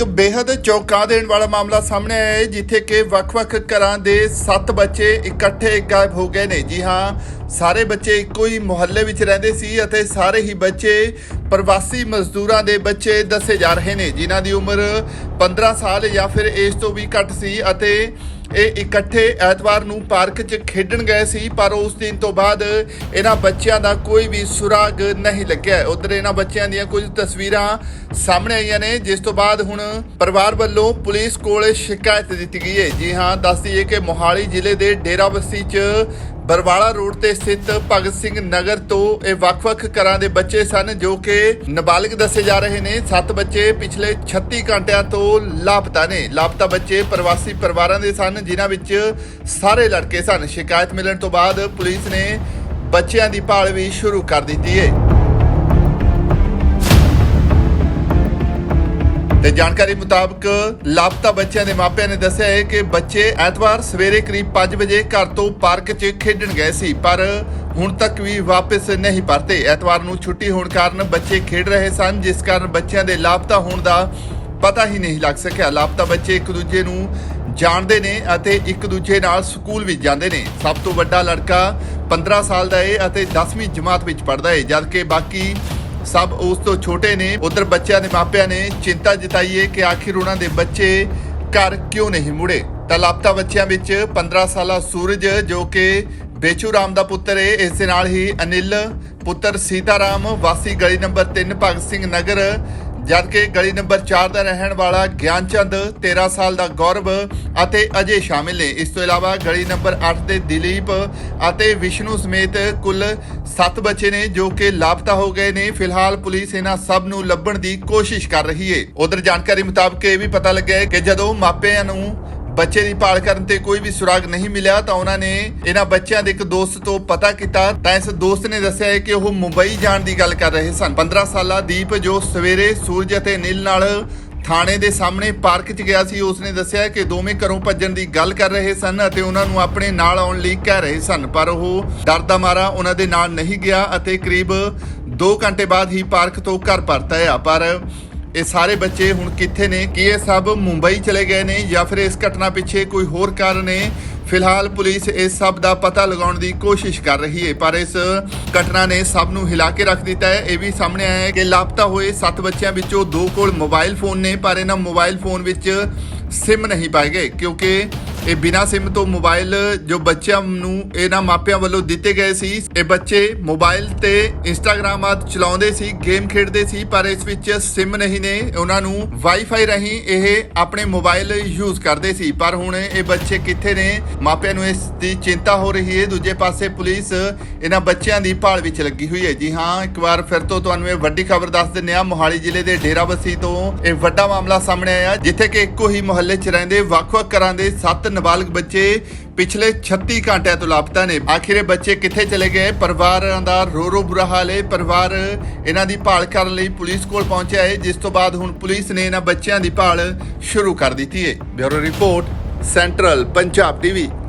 ਇੱਕ ਬੇहद ਚੌਂਕਾ ਦੇਣ ਵਾਲਾ ਮਾਮਲਾ ਸਾਹਮਣੇ ਆਇਆ ਹੈ, ਜਿੱਥੇ ਕਿ ਵੱਖ-ਵੱਖ ਘਰਾਂ ਦੇ 7 ਬੱਚੇ ਇਕੱਠੇ ਗਾਇਬ ਹੋ ਗਏ ਨੇ। ਜੀ ਹਾਂ, ਸਾਰੇ ਬੱਚੇ ਇੱਕੋ ਹੀ ਮੁਹੱਲੇ ਵਿੱਚ ਰਹਿੰਦੇ ਸੀ ਅਤੇ ਸਾਰੇ ਹੀ ਬੱਚੇ ਪ੍ਰਵਾਸੀ ਮਜ਼ਦੂਰਾਂ ਦੇ ਬੱਚੇ ਦੱਸੇ ਜਾ ਰਹੇ ਨੇ, ਜਿਨ੍ਹਾਂ ਦੀ ਉਮਰ 15 ਸਾਲ ਜਾਂ ਫਿਰ ਇਸ ਤੋਂ ਵੀ ਘੱਟ ਸੀ ਅਤੇ ਇਹ ਇਕੱਠੇ ਐਤਵਾਰ ਨੂੰ ਪਾਰਕ 'ਚ ਖੇਡਣ ਗਏ ਸੀ, ਪਰ ਉਸ ਦਿਨ ਤੋਂ ਬਾਅਦ ਇਹਨਾਂ ਬੱਚਿਆਂ ਦਾ ਕੋਈ ਵੀ ਸੁਰਾਗ ਨਹੀਂ ਲੱਗਿਆ। ਉਧਰ ਇਹਨਾਂ ਬੱਚਿਆਂ ਦੀਆਂ ਕੁਝ ਤਸਵੀਰਾਂ ਸਾਹਮਣੇ ਆਈਆਂ ਨੇ, ਜਿਸ ਤੋਂ ਬਾਅਦ ਹੁਣ ਪਰਿਵਾਰ ਵੱਲੋਂ ਪੁਲਿਸ ਕੋਲ ਸ਼ਿਕਾਇਤ ਦਿੱਤੀ ਗਈ ਹੈ। ਜੀ ਹਾਂ ਦੱਸ ਦਈਏ ਕਿ ਮੋਹਾਲੀ ਜ਼ਿਲ੍ਹੇ ਦੇ ਡੇਰਾਬੱਸੀ 'ਚ ਬਰਵਾਲਾ ਰੋਡ ਤੇ ਸਥਿਤ ਭਗਤ ਸਿੰਘ ਨਗਰ ਤੋਂ ਇਹ ਵੱਖ-ਵੱਖ ਘਰਾਂ ਦੇ ਬੱਚੇ ਸਨ ਜੋ ਕਿ ਨਾਬਾਲਿਗ ਦੱਸੇ ਜਾ ਰਹੇ ਨੇ। ਸੱਤ ਬੱਚੇ ਪਿਛਲੇ 36 ਘੰਟਿਆਂ ਤੋਂ ਲਾਪਤਾ ਨੇ। ਲਾਪਤਾ ਬੱਚੇ ਪ੍ਰਵਾਸੀ ਪਰਿਵਾਰਾਂ ਦੇ ਸਨ, ਜਿਨ੍ਹਾਂ ਵਿੱਚ ਸਾਰੇ ਲੜਕੇ ਸਨ। ਸ਼ਿਕਾਇਤ ਮਿਲਣ ਤੋਂ ਬਾਅਦ ਪੁਲਿਸ ਨੇ ਬੱਚਿਆਂ ਦੀ ਭਾਲ ਵੀ ਸ਼ੁਰੂ ਕਰ ਦਿੱਤੀ ਹੈ ਤੇ ਜਾਣਕਾਰੀ ਮੁਤਾਬਕ, ਲਾਪਤਾ ਬੱਚਿਆਂ ਦੇ ਮਾਪਿਆਂ ਨੇ ਦੱਸਿਆ ਹੈ ਕਿ ਬੱਚੇ ਐਤਵਾਰ ਸਵੇਰੇ ਕਰੀਬ 5 ਵਜੇ ਘਰ ਤੋਂ ਪਾਰਕ 'ਚ ਖੇਡਣ ਗਏ ਸੀ, ਪਰ ਹੁਣ ਤੱਕ ਵੀ ਵਾਪਸ ਨਹੀਂ ਪਰਤੇ। ਐਤਵਾਰ ਨੂੰ ਛੁੱਟੀ ਹੋਣ ਕਾਰਨ ਬੱਚੇ ਖੇਡ ਰਹੇ ਸਨ, ਜਿਸ ਕਾਰਨ ਬੱਚਿਆਂ ਦੇ ਲਾਪਤਾ ਹੋਣ ਦਾ ਪਤਾ ਹੀ ਨਹੀਂ ਲੱਗ ਸਕਿਆ। ਲਾਪਤਾ ਬੱਚੇ ਇੱਕ ਦੂਜੇ ਨੂੰ ਜਾਣਦੇ ਨੇ ਅਤੇ ਇੱਕ ਦੂਜੇ ਨਾਲ ਸਕੂਲ ਵੀ ਜਾਂਦੇ ਨੇ। ਸਭ ਤੋਂ ਵੱਡਾ ਲੜਕਾ 15 ਸਾਲ ਦਾ ਹੈ ਅਤੇ 10ਵੀਂ ਜਮਾਤ ਵਿੱਚ ਪੜ੍ਹਦਾ ਹੈ ਜਦਕਿ ਬਾਕੀ ਸਭ ਉਸ ਤੋਂ ਛੋਟੇ ਨੇ। ਉਧਰ ਬੱਚਿਆਂ ਦੇ ਮਾਪਿਆਂ ਨੇ ਚਿੰਤਾ ਜਤਾਈ ਹੈ ਕਿ ਆਖਿਰ ਉਹਨਾਂ ਦੇ ਬੱਚੇ ਘਰ ਕਿਉਂ ਨਹੀਂ ਮੁੜੇ? ਤਾਂ ਲਾਪਤਾ ਬੱਚਿਆਂ ਵਿੱਚ 15 ਸਾਲਾ ਸੂਰਜ ਜੋ ਕਿ ਬੇਚੂ ਰਾਮ ਦਾ ਪੁੱਤਰ ਹੈ ਇਸ ਦੇ ਨਾਲ ਹੀ ਅਨਿਲ, ਪੁੱਤਰ ਸੀਤਾਰਾਮ, ਵਾਸੀ ਗਲੀ ਨੰਬਰ 3 ਭਗਤ ਸਿੰਘ ਨਗਰ ਜਦਕਿ ਗਲੀ ਨੰਬਰ 4 ਦਾ ਰਹਿਣ ਵਾਲਾ ਗਿਆਨਚੰਦ 13 ਸਾਲ ਦਾ ਗੌਰਵ ਅਤੇ ਅਜੇ ਸ਼ਾਮਿਲ ਨੇ। ਇਸ ਤੋਂ ਇਲਾਵਾ ਗਲੀ ਨੰਬਰ 8 ਦੇ ਦਿਲੀਪ ਅਤੇ ਵਿਸ਼ਨੂੰ ਸਮੇਤ ਕੁੱਲ 7 ਬੱਚੇ ਨੇ ਜੋ ਕਿ ਲਾਪਤਾ ਹੋ ਗਏ ਨੇ। ਫਿਲਹਾਲ ਪੁਲਿਸ ਇਹਨਾਂ ਸਭ ਨੂੰ ਲੱਭਣ ਦੀ ਕੋਸ਼ਿਸ਼ ਕਰ ਰਹੀ ਹੈ। ਉਧਰ ਜਾਣਕਾਰੀ ਮੁਤਾਬਕ ਇਹ ਵੀ ਪਤਾ ਲੱਗਿਆ ਹੈ ਕਿ ਜਦੋਂ ਮਾਪਿਆਂ ਨੂੰ ਬੱਚੇ ਦੀ ਭਾਲ ਕਰਨ ਤੇ ਕੋਈ ਵੀ ਸੁਰਾਗ ਨਹੀਂ ਮਿਲਿਆ ਤਾਂ ਉਹਨਾਂ ਨੇ ਇਹਨਾਂ ਬੱਚਿਆਂ ਦੇ ਇੱਕ ਦੋਸਤ ਤੋਂ ਪਤਾ ਕੀਤਾ। ਤਾਂ ਇਸ ਦੋਸਤ ਨੇ ਦੱਸਿਆ ਹੈ ਕਿ ਉਹ ਮੁੰਬਈ ਜਾਣ ਦੀ ਗੱਲ ਕਰ ਰਹੇ ਸਨ। 15 ਸਾਲਾ ਦੀਪ ਜੋ ਸਵੇਰੇ ਸੂਰਜ ਅਤੇ ਨੀਲ ਨਾਲ ਥਾਣੇ ਦੇ ਸਾਹਮਣੇ ਪਾਰਕ 'ਚ ਗਿਆ ਸੀ, ਉਸਨੇ ਦੱਸਿਆ ਕਿ ਦੋਵੇਂ ਘਰੋਂ ਭੱਜਣ ਦੀ ਗੱਲ ਕਰ ਰਹੇ ਸਨ ਅਤੇ ਉਹਨਾਂ ਨੂੰ ਆਪਣੇ ਨਾਲ ਆਉਣ ਲਈ ਕਹਿ ਰਹੇ ਸਨ। ਪਰ ਉਹ ਡਰ ਦਾ ਮਾਰਾ ਉਹਨਾਂ ਦੇ ਨਾਲ ਨਹੀਂ ਗਿਆ ਅਤੇ ਕਰੀਬ 2 ਘੰਟੇ ਬਾਅਦ ਹੀ ਪਾਰਕ ਤੋਂ ਘਰ ਪਰਤਿਆ ਪਰ ਇਹ ਸਾਰੇ ਬੱਚੇ ਹੁਣ ਕਿੱਥੇ ਨੇ? ਕੀ ਇਹ ਸਭ ਮੁੰਬਈ ਚਲੇ ਗਏ ਨੇ ਜਾਂ ਫਿਰ ਇਸ ਘਟਨਾ ਪਿੱਛੇ ਕੋਈ ਹੋਰ ਕਾਰਨ ਹੈ ਫਿਲਹਾਲ ਪੁਲਿਸ ਇਸ ਸਭ ਦਾ ਪਤਾ ਲਗਾਉਣ ਦੀ ਕੋਸ਼ਿਸ਼ ਕਰ ਰਹੀ ਹੈ, ਪਰ ਇਸ ਘਟਨਾ ਨੇ ਸਭ ਨੂੰ ਹਿਲਾ ਕੇ ਰੱਖ ਦਿੱਤਾ ਹੈ। ਇਹ ਵੀ ਸਾਹਮਣੇ ਆਇਆ ਹੈ ਕਿ ਲਾਪਤਾ ਹੋਏ 7 ਬੱਚਿਆਂ ਵਿੱਚੋਂ ਦੋ ਕੋਲ ਮੋਬਾਈਲ ਫੋਨ ਨੇ, ਪਰ ਇਹਨਾਂ ਮੋਬਾਈਲ ਫੋਨ ਵਿੱਚ ਸਿਮ ਨਹੀਂ ਪਾਏ ਗਏ, ਕਿਉਂਕਿ ਇਹ ਬਿਨਾ ਸਿਮ ਤੋਂ ਮੋਬਾਈਲ ਜੋ ਬੱਚਿਆਂ ਨੂੰ ਇਹਨਾਂ ਮਾਪਿਆਂ ਵੱਲੋਂ ਦਿੱਤੇ ਗਏ ਸੀ, ਇਹ ਬੱਚੇ ਮੋਬਾਈਲ ਤੇ ਇੰਸਟਾਗ੍ਰam ਆਦਿ ਚਲਾਉਂਦੇ ਸੀ, ਗੇਮ ਖੇਡਦੇ ਸੀ, ਪਰ ਇਸ ਵਿੱਚ ਸਿਮ ਨਹੀਂ ਨੇ, ਉਹਨਾਂ ਨੂੰ ਵਾਈਫਾਈ ਰਾਹੀਂ ਇਹ ਆਪਣੇ ਮੋਬਾਈਲ ਯੂਜ਼ ਕਰਦੇ ਸੀ। ਪਰ ਹੁਣ ਇਹ ਬੱਚੇ ਕਿੱਥੇ ਨੇ? ਮਾਪਿਆਂ ਨੂੰ ਇਸ ਦੀ ਚਿੰਤਾ ਹੋ ਰਹੀ ਹੈ। ਦੂਜੇ ਪਾਸੇ ਪੁਲਿਸ ਇਹਨਾਂ ਬੱਚਿਆਂ ਦੀ ਭਾਲ ਵਿੱਚ ਲੱਗੀ ਹੋਈ ਹੈ। ਜੀ ਹਾਂ, ਇੱਕ ਵਾਰ ਫਿਰ ਤੋਂ ਤੁਹਾਨੂੰ ਇਹ ਵੱਡੀ ਖਬਰ ਦੱਸ ਦਿੰਦੇ ਆ ਮੋਹਾਲੀ ਜ਼ਿਲ੍ਹੇ ਦੇ ਡੇਰਾਬੱਸੀ ਤੋਂ ਇਹ ਵੱਡਾ ਮਾਮਲਾ ਸਾਹਮਣੇ ਆਇਆ, ਜਿੱਥੇ ਕਿ ਇੱਕੋ ਹੀ ਮੁਹੱਲੇ 'ਚ ਰਹਿੰਦੇ, ਵੱਖ-ਵੱਖ ਘਰਾਂ ਦੇ 7 ਨਾਬਾਲਗ ਬੱਚੇ ਪਿਛਲੇ 36 ਘੰਟਿਆਂ ਤੋਂ ਲਾਪਤਾ ਨੇ। ਆਖਿਰ ਬੱਚੇ ਕਿੱਥੇ ਚਲੇ ਗਏ? ਪਰਿਵਾਰਾਂ ਦਾ ਰੋ ਰੋ ਬੁਰਾ ਹਾਲ ਹੈ। ਪਰਿਵਾਰ ਇਹਨਾਂ ਦੀ ਭਾਲ ਕਰਨ ਲਈ ਪੁਲਿਸ ਕੋਲ ਪਹੁੰਚਿਆ ਹੈ, ਜਿਸ ਤੋਂ ਬਾਅਦ ਹੁਣ ਪੁਲਿਸ ਨੇ ਇਹਨਾਂ ਬੱਚਿਆਂ ਦੀ ਭਾਲ ਸ਼ੁਰੂ ਕਰ ਦਿੱਤੀ ਹੈ। Bureau report, central Punjab TV.